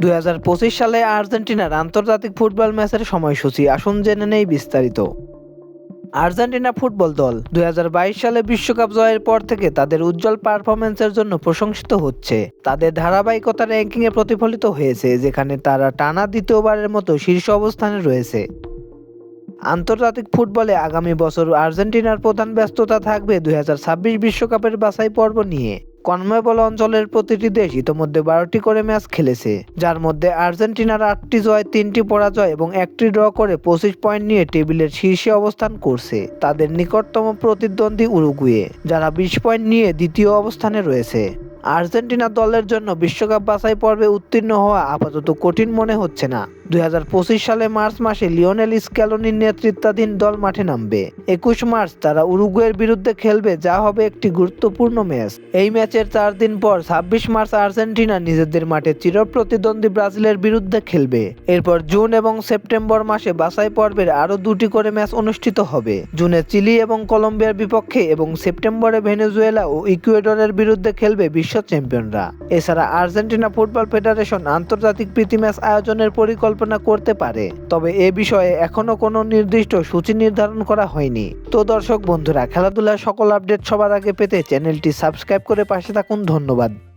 দুই হাজার পঁচিশ সালে আর্জেন্টিনার আন্তর্জাতিক ফুটবল ম্যাচের সময়সূচি। আসুন জেনে নেই বিস্তারিত। আর্জেন্টিনা ফুটবল দল দুই হাজার বাইশ সালে বিশ্বকাপ জয়ের পর থেকে তাদের উজ্জ্বল পারফরমেন্সের জন্য প্রশংসিত হচ্ছে। তাদের ধারাবাহিকতা র্যাঙ্কিংয়ে প্রতিফলিত হয়েছে, যেখানে তারা টানা দ্বিতীয়বারের মতো শীর্ষ অবস্থানে রয়েছে। আন্তর্জাতিক ফুটবলে আগামী বছর আর্জেন্টিনার প্রধান ব্যস্ততা থাকবে দুই বিশ্বকাপের বাছাই পর্ব নিয়ে। কনমেবল অঞ্চলের প্রতিটি দেশ ইতোমধ্যে বারোটি করে ম্যাচ খেলেছে, যার মধ্যে আর্জেন্টিনার আটটি জয়, তিনটি পরাজয় এবং একটি ড্র করে পঁচিশ পয়েন্ট নিয়ে টেবিলের শীর্ষে অবস্থান করছে তাদের নিকটতম প্রতিদ্বন্দ্বী উরুগুয়ে, যারা বিশ পয়েন্ট নিয়ে দ্বিতীয় অবস্থানে রয়েছে। আর্জেন্টিনা দলের জন্য বিশ্বকাপ বাছাই পর্বে উত্তীর্ণ হওয়া আপাতত কঠিন মনে হচ্ছে না। দুই হাজার পঁচিশ সালে মার্চ মাসে লিওনেল স্ক্যালোনির নেতৃত্বাধীন দল মাঠে নামবে। একুশ মার্চ তারা উরুগুয়ের বিরুদ্ধে খেলবে, যা হবে একটি গুরুত্বপূর্ণ ম্যাচ। এই ম্যাচের চার দিন পর ছাব্বিশ মার্চ আর্জেন্টিনা নিজেদের মাঠে চিরপ্রতিদ্বন্দ্বী ব্রাজিলের বিরুদ্ধে খেলবে। এরপর জুন এবং সেপ্টেম্বর মাসে বাছাই পর্বের আরও দুটি করে ম্যাচ অনুষ্ঠিত হবে। জুনে চিলি এবং কলম্বিয়ার বিপক্ষে এবং সেপ্টেম্বরে ভেনেজুয়েলা ও ইকুয়েডরের বিরুদ্ধে খেলবে বিশ্ব চ্যাম্পিয়নরা। এছাড়া আর্জেন্টিনা ফুটবল ফেডারেশন আন্তর্জাতিক প্রীতি ম্যাচ আয়োজনের পরিকল্পনা করতে পারে। তবে এ বিষয়ে এখনও কোনো নির্দিষ্ট সূচি নির্ধারণ করা হয়নি। তো দর্শক বন্ধুরা, খেলাধুলার সকল আপডেট সবার আগে পেতে চ্যানেলটি সাবস্ক্রাইব করে পাশে থাকুন। ধন্যবাদ।